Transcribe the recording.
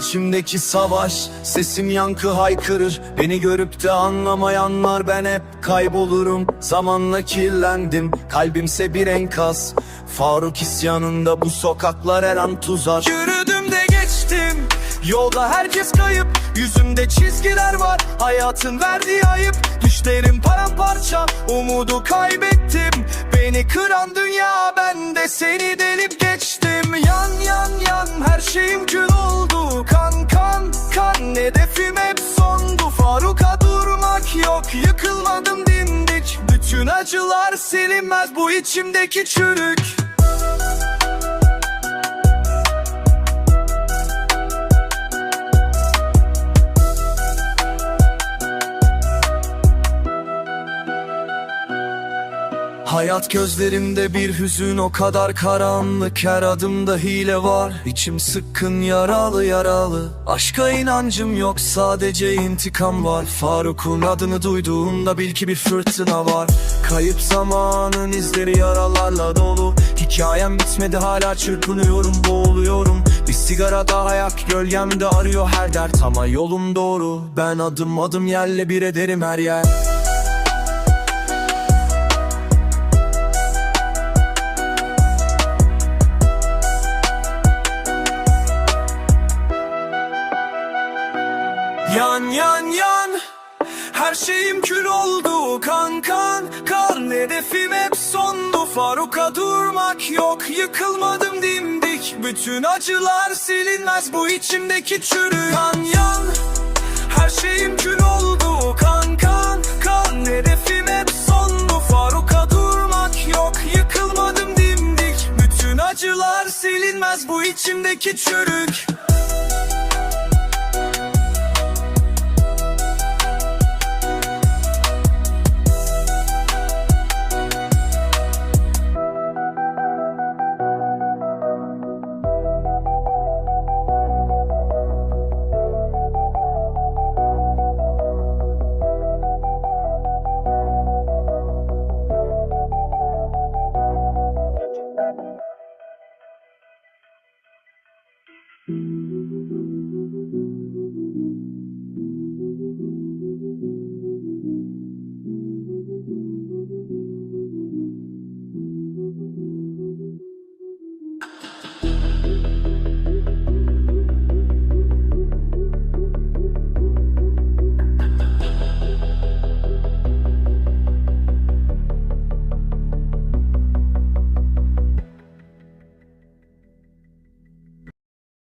İçimdeki savaş Sesim yankı haykırır. Beni görüp de anlamayanlar Ben hep kaybolurum. Zamanla kirlendim Kalbimse bir enkaz. Faruk isyanında bu sokaklar her an tuzar. Yürüdüm de geçtim Yolda herkes kayıp. Yüzümde çizgiler var Hayatın verdiği ayıp. Düşlerim paramparça Umudu kaybettim. Beni kıran dünya Ben de seni delip geçtim. Yan yan yan Her şeyim kül oldu Hedefim hep sondu. Faruk'a durmak yok. Yıkılmadım dimdik Bütün acılar silinmez. Bu içimdeki çürük Hayat gözlerimde bir hüzün o kadar karanlık. Her adımda hile var. İçim sıkkın yaralı yaralı. Aşka inancım yok sadece intikam var. Faruk'un adını duyduğumda bil ki bir fırtına var. Kayıp zamanın izleri yaralarla dolu. Hikayem bitmedi hala çırpınıyorum boğuluyorum. Bir sigara daha yak gölgemde arıyor her dert. Ama yolum doğru. Ben adım adım yerle bir ederim her yer Yan yan yan. Her şeyim kül oldu kan kan. Kan Hedefim hep sondu. Faruk'a durmak yok. Yıkılmadım dimdik. Bütün acılar silinmez bu içimdeki çürük Yan yan. Her şeyim kül oldu kan kan. Kan Hedefim hep sondu. Faruk'a durmak yok. Yıkılmadım dimdik. Bütün acılar silinmez bu içimdeki çürük